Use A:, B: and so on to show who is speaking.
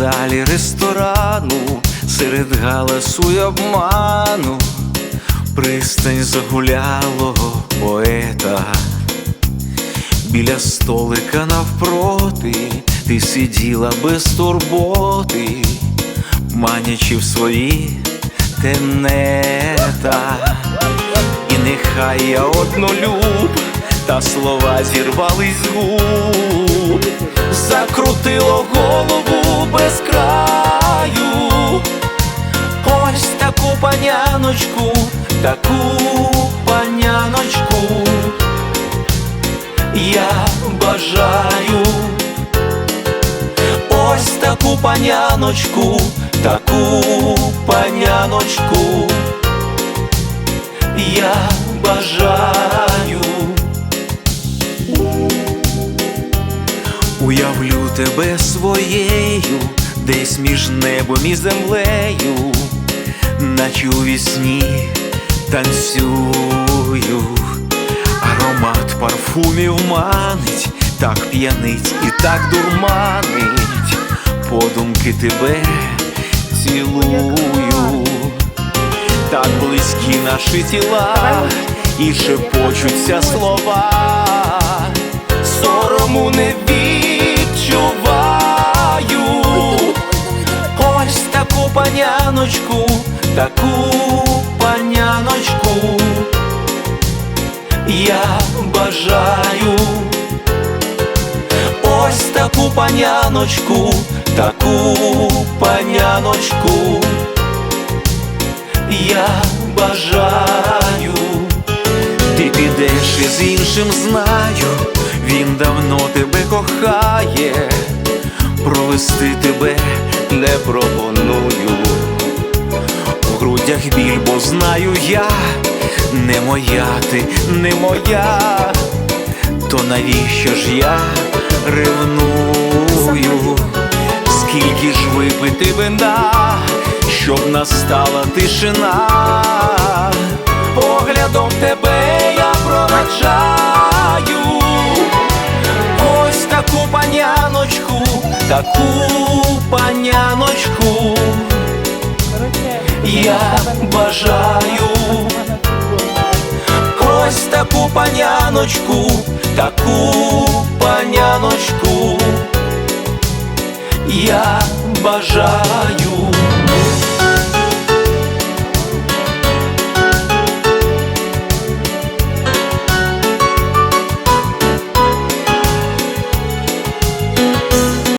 A: залі ресторану, серед галасу й обману, пристань загулялого поета. Біля столика навпроти ти сиділа без турботи, манячи в свої тенета. І нехай я однолюб, та слова зірвались з губ, закрутило голову без краю. Ось таку паняночку, таку паняночку я бажаю. Ось таку паняночку, таку паняночку я бажаю. Уявлю тебе своєю, десь між небом і землею, наче у вісні танцюю, аромат парфумів манить, так п'янить і так дурманить, подумки тебе цілую, так близькі наші тіла, і шепочуться слова, сорому не паняночку, таку паняночку я бажаю. Ось таку паняночку, таку паняночку я бажаю. Ти підеш із іншим знаю, він давно тебе кохає, провести тебе не пропоную. Грудях біль, бо знаю я, не моя ти, не моя, то навіщо ж я ревную? Скільки ж випити вина, щоб настала тишина, поглядом тебе я проведжаю, ось таку паняночку, таку паняночку я бажаю. Ось таку паняночку, таку паняночку я бажаю.